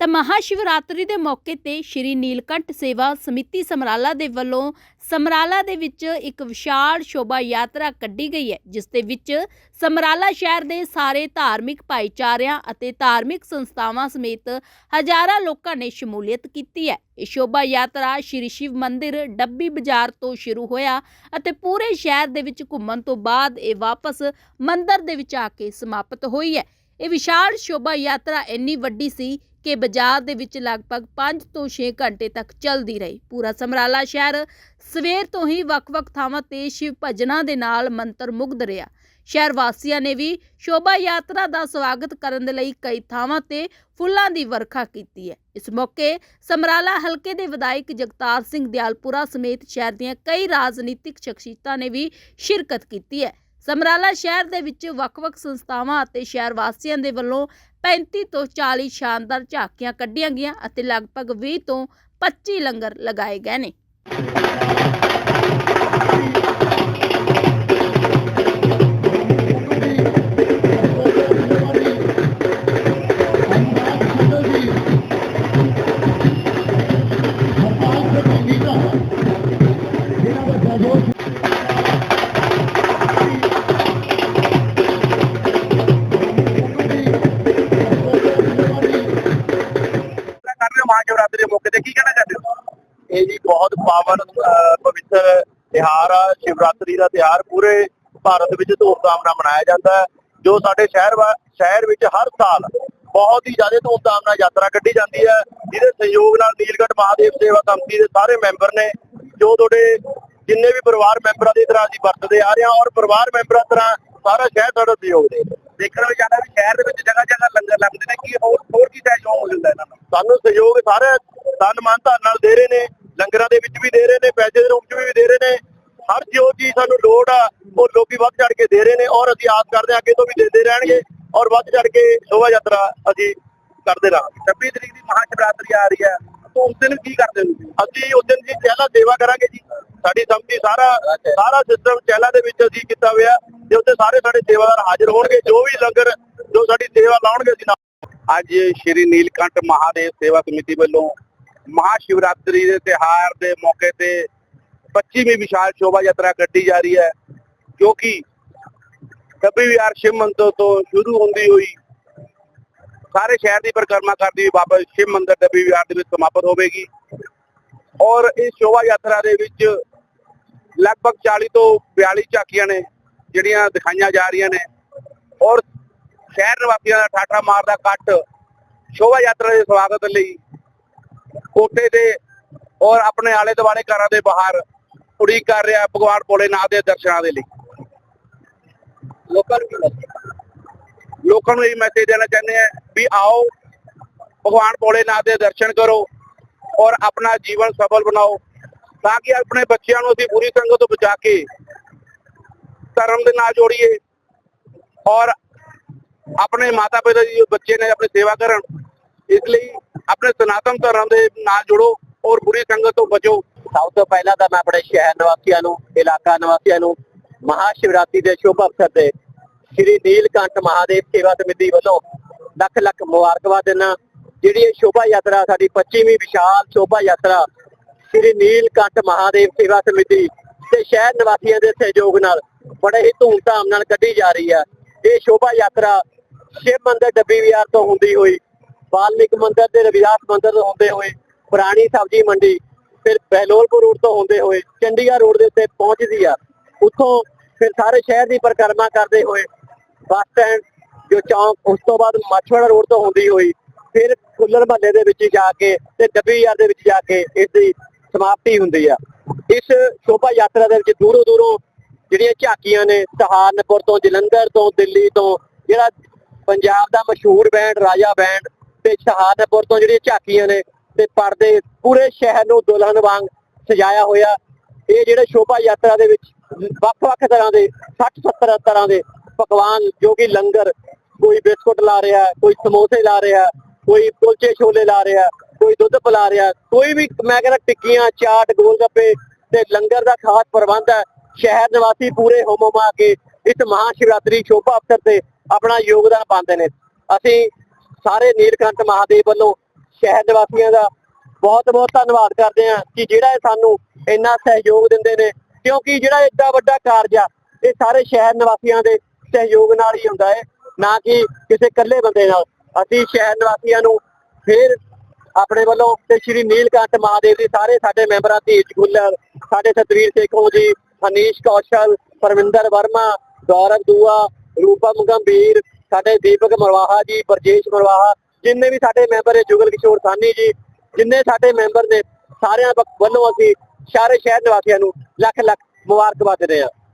ਤਾਂ ਮਹਾਸ਼ਿਵਰਾਤਰੀ ਦੇ ਮੌਕੇ ਤੇ ਸ਼੍ਰੀ ਨੀਲਕੰਠ ਸੇਵਾ ਸਮਿਤੀ ਸਮਰਾਲਾ ਦੇ ਵੱਲੋਂ ਸਮਰਾਲਾ ਦੇ ਵਿੱਚ ਇੱਕ ਵਿਸ਼ਾਲ ਸ਼ੋਭਾ ਯਾਤਰਾ ਕੱਢੀ ਗਈ ਹੈ, ਜਿਸ ਦੇ ਵਿੱਚ ਸਮਰਾਲਾ ਸ਼ਹਿਰ ਦੇ ਸਾਰੇ ਧਾਰਮਿਕ ਭਾਈਚਾਰਿਆਂ ਅਤੇ ਧਾਰਮਿਕ ਸੰਸਥਾਵਾਂ ਸਮੇਤ ਹਜ਼ਾਰਾਂ ਲੋਕਾਂ ਨੇ ਸ਼ਮੂਲੀਅਤ ਕੀਤੀ ਹੈ। ਇਹ ਸ਼ੋਭਾ ਯਾਤਰਾ ਸ਼੍ਰੀ ਸ਼ਿਵ ਮੰਦਿਰ, ਡੱਬੀ ਬਾਜ਼ਾਰ ਤੋਂ ਸ਼ੁਰੂ ਹੋਇਆ ਅਤੇ ਪੂਰੇ ਸ਼ਹਿਰ ਦੇ ਵਿੱਚ ਘੁੰਮਣ ਤੋਂ ਬਾਅਦ ਇਹ ਵਾਪਸ ਮੰਦਿਰ ਦੇ ਵਿੱਚ ਆ ਕੇ ਸਮਾਪਤ ਹੋਈ ਹੈ। ਇਹ ਵਿਸ਼ਾਲ ਸ਼ੋਭਾ ਯਾਤਰਾ ਇੰਨੀ ਵੱਡੀ ਸੀ ਕਿ ਬਾਜ਼ਾਰ ਦੇ ਵਿੱਚ ਲਗਭਗ 5 ਤੋਂ 6 ਘੰਟੇ ਤੱਕ ਚੱਲਦੀ ਰਹੀ। ਪੂਰਾ ਸਮਰਾਲਾ ਸ਼ਹਿਰ ਸਵੇਰ ਤੋਂ ਹੀ ਵੱਖ-ਵੱਖ ਥਾਵਾਂ ਤੇ ਸ਼ਿਵ ਭਜਨਾਂ ਦੇ ਨਾਲ ਮੰਤਰ ਮੁਗਧ ਰਿਹਾ। ਸ਼ਹਿਰ ਵਾਸੀਆਂ ਨੇ ਵੀ ਸ਼ੋਭਾ ਯਾਤਰਾ ਦਾ ਸਵਾਗਤ ਕਰਨ ਦੇ ਲਈ ਕਈ ਥਾਵਾਂ ਤੇ ਫੁੱਲਾਂ ਦੀ ਵਰਖਾ ਕੀਤੀ ਹੈ। ਇਸ ਮੌਕੇ ਸਮਰਾਲਾ ਹਲਕੇ ਦੇ ਵਿਧਾਇਕ ਜਗਤਾਰ ਸਿੰਘ ਦਿਆਲਪੁਰਾ ਸਮੇਤ ਸ਼ਹਿਰ ਦੀਆਂ ਕਈ ਰਾਜਨੀਤਿਕ ਸ਼ਖਸੀਅਤਾਂ ਨੇ ਵੀ ਸ਼ਿਰਕਤ ਕੀਤੀ ਹੈ। ਸਮਰਾਲਾ ਸ਼ਹਿਰ ਦੇ ਵਿੱਚ ਵੱਖ-ਵੱਖ ਸੰਸਥਾਵਾਂ ਅਤੇ ਸ਼ਹਿਰ ਵਾਸੀਆਂ ਦੇ ਵੱਲੋਂ 35 ਤੋਂ 40 ਸ਼ਾਨਦਾਰ ਝਾਕੀਆਂ ਕੱਢੀਆਂ ਗਈਆਂ ਅਤੇ ਲਗਭਗ 20 ਤੋਂ 25 ਲੰਗਰ ਲਗਾਏ ਗਏ ਨੇ। ਇਹ ਜੀ ਬਹੁਤ ਪਾਵਨ ਅਹ, ਪਵਿੱਤਰ ਤਿਹਾਰ ਆ ਸ਼ਿਵਰਾਤਰੀ ਦਾ ਤਿਹਾਰ ਪੂਰੇ ਭਾਰਤ ਵਿੱਚ ਧੂਮਧਾਮ ਨਾਲ ਮਨਾਇਆ ਜਾਂਦਾ ਹੈ ਜੋ ਸਾਡੇ ਸ਼ਹਿਰ ਸ਼ਹਿਰ ਵਿੱਚ ਹਰ ਸਾਲ ਬਹੁਤ ਹੀ ਜ਼ਿਆਦਾ ਧੂਮਧਾਮ ਨਾਲ ਯਾਤਰਾ ਕੱਢੀ ਜਾਂਦੀ ਹੈ ਜਿਹਦੇ ਸਹਿਯੋਗ ਨਾਲ ਨੀਲਗੜ੍ਹ ਮਹਾਦੇਵ ਸੇਵਾ ਕਮੇਟੀ ਦੇ ਸਾਰੇ ਮੈਂਬਰ ਨੇ ਜੋ ਤੁਹਾਡੇ ਜਿੰਨੇ ਵੀ ਪਰਿਵਾਰ ਮੈਂਬਰਾਂ ਦੀ ਤਰ੍ਹਾਂ ਅਸੀਂ ਵਰਤਦੇ ਆ ਰਹੇ ਹਾਂ ਔਰ ਪਰਿਵਾਰ ਮੈਂਬਰਾਂ ਤਰ੍ਹਾਂ ਸਾਰਾ ਸ਼ਹਿਰ ਸਾਡਾ ਸਹਿਯੋਗ ਦੇ ਰਿਹਾ। ਦੇਖਣ ਵਿੱਚ ਆਉਂਦਾ ਵੀ ਸ਼ਹਿਰ ਦੇ ਵਿੱਚ ਜਗ੍ਹਾ ਜਗ੍ਹਾ ਲੰਗਰ ਲੱਗਦੇ ਨੇ ਕਿ ਹੋਰ ਹੋਰ ਕੀ ਸਹਿਯੋਗ ਮਿਲਦਾ ਇਹਨਾਂ ਨੂੰ ਸਾਨੂੰ ਸਹਿਯੋਗ ਸਾਰੇ ਤਨ ਮਨ ਧਨ ਨਾਲ ਦੇ ਰਹੇ ਨੇ ਲੰਗਰਾਂ ਦੇ ਵਿੱਚ ਵੀ ਦੇ ਰਹੇ ਨੇ ਪੈਸੇ ਦੇ ਰੂਪ ਚ ਵੀ ਦੇ ਰਹੇ ਨੇ। ਹਰ ਜੋ ਚੀਜ਼ ਸਾਨੂੰ ਲੋੜ ਆ ਉਹ ਲੋਕੀ ਵੱਧ ਚੜ ਕੇ ਦੇ ਰਹੇ ਨੇ ਔਰ ਅਸੀਂ ਆਸ ਕਰਦੇ ਹਾਂ ਅੱਗੇ ਤੋਂ ਵੀ ਦਿੰਦੇ ਰਹਿਣਗੇ ਔਰ ਵੱਧ ਚੜ ਕੇ ਸ਼ੋਭਾ ਯਾਤਰਾ ਅਸੀਂ ਕਰਦੇ ਰਹਾਂਗੇ। 26 ਤਰੀਕ ਦੀ ਮਹਾਸ਼ਿਵਰਾਤਰੀ ਆ ਰਹੀ ਹੈ। ਤਾਂ ਉਸ ਦਿਨ ਕੀ ਕਰਦੇ ਹੋ ਅਸੀਂ ਉਸ ਦਿਨ ਜੀ ਪਹਿਲਾ ਸੇਵਾ ਕਰਾਂਗੇ ਜੀ। ਸਾਡੀ ਸੰਮਤੀ ਸਾਰਾ ਸਾਰਾ ਸਿਸਟਮ ਚਹਿਲਾ ਦੇ ਵਿੱਚ ਅਸੀਂ ਕੀਤਾ ਹੋਇਆ। ਤੇ ਉੱਤੇ ਸਾਰੇ ਸਾਡੇ ਸੇਵਾਦਾਰ ਹਾਜ਼ਰ ਹੋਣਗੇ ਜੋ ਵੀ ਲੰਗਰ ਜੋ ਸਾਡੀ ਸੇਵਾ ਲਾਉਣਗੇ ਅਸੀਂ ਅੱਜ ਸ਼੍ਰੀ ਨੀਲਕੰਠ ਮਹਾਦੇਵ ਸੇਵਾ ਸਮਿਤੀ ਵੱਲੋਂ ਮਹਾਸ਼ਿਵਰਾਤਰੀ ਦੇ ਤਿਹਾਰ ਦੇ ਮੌਕੇ ਤੇ 25ਵੀਂ ਵਿਸ਼ਾਲ ਸ਼ੋਭਾ ਯਾਤਰਾ ਕੱਢੀ ਜਾ ਰਹੀ ਹੈ, ਜੋ ਕਿ ਕਬੀ ਵਿਹਾਰ ਸ਼ਿਵ ਮੰਦਰ ਤੋਂ ਸ਼ੁਰੂ ਹੁੰਦੀ ਹੋਈ ਸਾਰੇ ਸ਼ਹਿਰ ਦੀ ਪਰਿਕਰਮਾ ਕਰਦੀ ਹੋਈ ਵਾਪਸ ਸ਼ਿਵ ਮੰਦਰ ਡੱਬੀ ਵਿਹਾਰ ਦੇ ਵਿੱਚ ਸਮਾਪਤ ਹੋਵੇਗੀ ਔਰ ਇਸ ਸ਼ੋਭਾ ਯਾਤਰਾ ਦੇ ਵਿੱਚ ਲਗਭਗ 40 ਤੋਂ 42 ਝਾਕੀਆਂ ਨੇ ਜਿਹੜੀਆਂ ਦਿਖਾਈਆਂ ਜਾ ਰਹੀਆਂ ਨੇ ਔਰ ਸ਼ਹਿਰ ਨਿਵਾਸੀਆਂ ਦਾ ਠਾਠਾ ਮਾਰਦਾ ਕੱਟ ਸ਼ੋਭਾ ਯਾਤਰਾ ਦੇ ਸਵਾਗਤ ਲਈ ਕੋਠੇ ਦੇ ਔਰ ਆਪਣੇ ਆਲੇ ਦੁਆਲੇ ਘਰਾਂ ਦੇ ਬਾਹਰ ਉਡੀਕ ਕਰ ਰਿਹਾ ਭਗਵਾਨ ਭੋਲੇਨਾਥ ਦੇ ਦਰਸ਼ਨਾਂ ਦੇ ਲਈ। ਲੋਕਾਂ ਨੂੰ ਲੋਕਾਂ ਨੂੰ ਇਹ ਮੈਸੇਜ ਦੇਣਾ ਚਾਹੁੰਦੇ ਆ ਵੀ ਆਓ, ਭਗਵਾਨ ਭੋਲੇਨਾਥ ਦੇ ਦਰਸ਼ਨ ਕਰੋ ਔਰ ਆਪਣਾ ਜੀਵਨ ਸਫਲ ਬਣਾਓ ਤਾਂ ਕਿ ਆਪਣੇ ਬੱਚਿਆਂ ਨੂੰ ਅਸੀਂ ਬੁਰੀ ਸੰਗਤ ਤੋਂ ਬਚਾ ਕੇ ਧਰਮ ਦੇ ਨਾਲ ਜੋੜੀਏ ਔਰ ਆਪਣੇ ਮਾਤਾ ਪਿਤਾ ਜੀ ਬੱਚੇ ਨੇ ਆਪਣੀ ਸੇਵਾ ਕਰਨ, ਇਸ ਲਈ ਆਪਣੇ ਸਨਾਤਨ ਧਰਮ ਦੇ ਨਾਲ ਜੁੜੋ ਔਰ ਬੁਰੀ ਸੰਗਤ ਤੋਂ ਬਚੋ। ਸਭ ਤੋਂ ਪਹਿਲਾਂ ਤਾਂ ਮੈਂ ਆਪਣੇ ਸ਼ਹਿਰ ਨਿਵਾਸੀਆਂ ਨੂੰ, ਇਲਾਕਾ ਨਿਵਾਸੀਆਂ ਨੂੰ ਮਹਾਸ਼ਿਵਰਾਤਰੀ ਦੇ ਸ਼ੁਭ ਅਵਸਰ ਤੇ ਸ੍ਰੀ ਨੀਲਕੰਠ ਮਹਾਦੇਵ ਸੇਵਾ ਸਮਿਤੀ ਵੱਲੋਂ ਲੱਖ ਲੱਖ ਮੁਬਾਰਕਬਾਦ ਦਿੰਦਾ ਜਿਹੜੀ ਇਹ ਸ਼ੋਭਾ ਯਾਤਰਾ, ਸਾਡੀ 25ਵੀਂ ਵਿਸ਼ਾਲ ਸ਼ੋਭਾ ਯਾਤਰਾ ਸ੍ਰੀ ਨੀਲਕੰਠ ਮਹਾਦੇਵ ਸੇਵਾ ਸਮਿਤੀ ਤੇ ਸ਼ਹਿਰ ਨਿਵਾਸੀਆਂ ਦੇ ਸਹਿਯੋਗ ਨਾਲ ਬੜੇ ਹੀ ਧੂਮਧਾਮ ਨਾਲ ਕੱਢੀ ਜਾ ਰਹੀ ਹੈ। ਇਹ ਸ਼ੋਭਾ ਯਾਤਰਾ ਸ਼ਿਵ ਮੰਦਿਰ ਡੱਬੀ ਵਿਹਾਰ ਤੋਂ ਹੁੰਦੀ ਹੋਈ ਬਾਲਮਿਕ ਮੰਦਿਰ ਤੇ ਰਵਿਦਾਸ ਮੰਦਿਰ ਤੋਂ ਹੁੰਦੇ ਹੋਏ, ਪੁਰਾਣੀ ਸਬਜ਼ੀ ਮੰਡੀ, ਫਿਰ ਬਹਿਲੋਲਪੁਰ ਰੋਡ ਤੋਂ ਹੁੰਦੇ ਹੋਏ, ਚੰਡੀਗੜ੍ਹ ਰੋਡ ਦੇ ਉੱਤੇ ਪਹੁੰਚਦੀ ਆ। ਉੱਥੋਂ ਫਿਰ ਸਾਰੇ ਸ਼ਹਿਰ ਦੀ ਪਰਿਕਰਮਾ ਕਰਦੇ ਹੋਏ, ਬੱਸ ਸਟੈਂਡ, ਜੋ ਚੌਂਕ, ਉਸ ਤੋਂ ਬਾਅਦ ਮਾਛਵਾੜਾ ਰੋਡ ਤੋਂ ਹੁੰਦੀ ਹੋਈ, ਫਿਰ ਫੁੱਲਰ ਮਹੱਲੇ ਦੇ ਵਿੱਚ ਜਾ ਕੇ ਤੇ ਡੱਬੀ ਯਾਰ ਦੇ ਵਿੱਚ ਜਾ ਕੇ ਇਸ ਦੀ ਸਮਾਪਤੀ ਹੁੰਦੀ ਆ। ਇਸ ਸ਼ੋਭਾ ਯਾਤਰਾ ਦੇ ਵਿੱਚ ਦੂਰੋਂ ਦੂਰੋਂ ਜਿਹੜੀਆਂ ਝਾਕੀਆਂ ਨੇ, ਸਹਾਰਨਪੁਰ ਤੋਂ ਜਲੰਧਰ ਤੋਂ, ਦਿੱਲੀ ਤੋਂ, ਜਿਹੜਾ ਪੰਜਾਬ ਦਾ ਮਸ਼ਹੂਰ ਬੈਂਡ ਰਾਜਾ ਬੈਂਡ ਤੇ ਸਹਾਰਨਪੁਰ ਤੋਂ ਜਿਹੜੀਆਂ ਝਾਕੀਆਂ ਨੇ ਤੇ ਪਰਦੇ ਪੂਰੇ ਸ਼ਹਿਰ ਨੂੰ ਦੁਲਹਨ ਵਾਂਗ ਸਜਾਇਆ ਹੋਇਆ। ਇਹ ਜਿਹੜੇ ਸ਼ੋਭਾ ਯਾਤਰਾ ਦੇ ਵਿੱਚ ਵੱਖ-ਵੱਖ ਤਰ੍ਹਾਂ ਦੇ 60-70 ਤਰ੍ਹਾਂ ਦੇ ਪਕਵਾਨ, ਜੋ ਕਿ ਲੰਗਰ, ਕੋਈ ਬਿਸਕੁਟ ਲਾ ਰਿਹਾ, ਕੋਈ ਸਮੋਸੇ ਲਾ ਰਿਹਾ, ਕੋਈ ਕੁਲਚੇ ਛੋਲੇ ਲਾ ਰਿਹਾ, ਕੋਈ ਦੁੱਧ ਪਿਲਾ ਰਿਹਾ, ਕੋਈ ਵੀ ਮੈਂ ਕਹਿੰਦਾ ਟਿੱਕੀਆਂ, ਚਾਟ ਗੋਲ ਗੱਪੇ ਤੇ ਲੰਗਰ ਦਾ ਖਾਸ ਪ੍ਰਬੰਧ ਹੈ। ਸ਼ਹਿਰ ਨਿਵਾਸੀ ਪੂਰੇ ਹੋਮ ਕੇ ਇਸ ਮਹਾਸ਼ਿਵਰਾਤਰੀ ਸ਼ੋਭਾ ਅਵਸਰ ਤੇ ਆਪਣਾ ਯੋਗਦਾਨ ਪਾਉਂਦੇ ਨੇ। ਅਸੀਂ ਸਾਰੇ ਨੀਲਕੰਠ ਮਹਾਦੇਵ ਵੱਲੋਂ ਸ਼ਹਿਰ ਨਿਵਾਸੀਆਂ ਦਾ ਬਹੁਤ ਬਹੁਤ ਧੰਨਵਾਦ ਕਰਦੇ ਹਾਂ ਕਿ ਜਿਹੜਾ ਇਹ ਸਾਨੂੰ ਇੰਨਾ ਸਹਿਯੋਗ ਦਿੰਦੇ ਨੇ, ਕਿਉਂਕਿ ਜਿਹੜਾ ਏਡਾ ਵੱਡਾ ਕਾਰਜ ਆ, ਇਹ ਸਾਰੇ ਸ਼ਹਿਰ ਨਿਵਾਸੀਆਂ ਦੇ ਸਹਿਯੋਗ ਨਾਲ ਹੀ ਹੁੰਦਾ ਹੈ, ਨਾ ਕਿ ਕਿਸੇ ਇਕੱਲੇ ਬੰਦੇ ਨਾਲ। ਅਸੀਂ ਸ਼ਹਿਰ ਨਿਵਾਸੀਆਂ ਨੂੰ ਫਿਰ ਆਪਣੇ ਵੱਲੋਂ ਤੇ ਸ਼੍ਰੀ ਨੀਲਕੰਠ ਮਹਾਦੇਵ ਦੇ ਸਾਰੇ ਸਾਡੇ ਮੈਂਬਰਾਂ ਧੀਰਜ ਗੁੱਲਰ, ਸਾਡੇ ਸਤਵੀਰ ਸੇਖੋਂ ਜੀ ਹਨੀਸ਼ ਕੌਸ਼ਲ, ਪਰਮਿੰਦਰ ਵਰਮਾ, ਗੌਰਵ ਦੂਆ, ਰੂਪਮ ਗੰਭੀਰ ਸਾਡੇ ਦੀਪਕ ਮਰਵਾਹਾ ਜੀ, ਬਰਜੇਸ਼ ਮਰਵਾਹਾ, ਜਿੰਨੇ ਵੀ ਸਾਡੇ ਮੈਂਬਰ ਹੈ ਜੁਗਲ ਕਿਸ਼ੋਰ ਸਾਨੀ ਜੀ, ਜਿੰਨੇ ਸਾਡੇ ਮੈਂਬਰ ਨੇ, ਸਾਰਿਆਂ ਵੱਲੋਂ ਅਸੀਂ ਸਾਰੇ ਸ਼ਹਿਰ ਨਿਵਾਸੀਆਂ ਨੂੰ ਲੱਖ ਲੱਖ ਮੁਬਾਰਕਬਾਦ ਦਿੰਦੇ ਹਾਂ।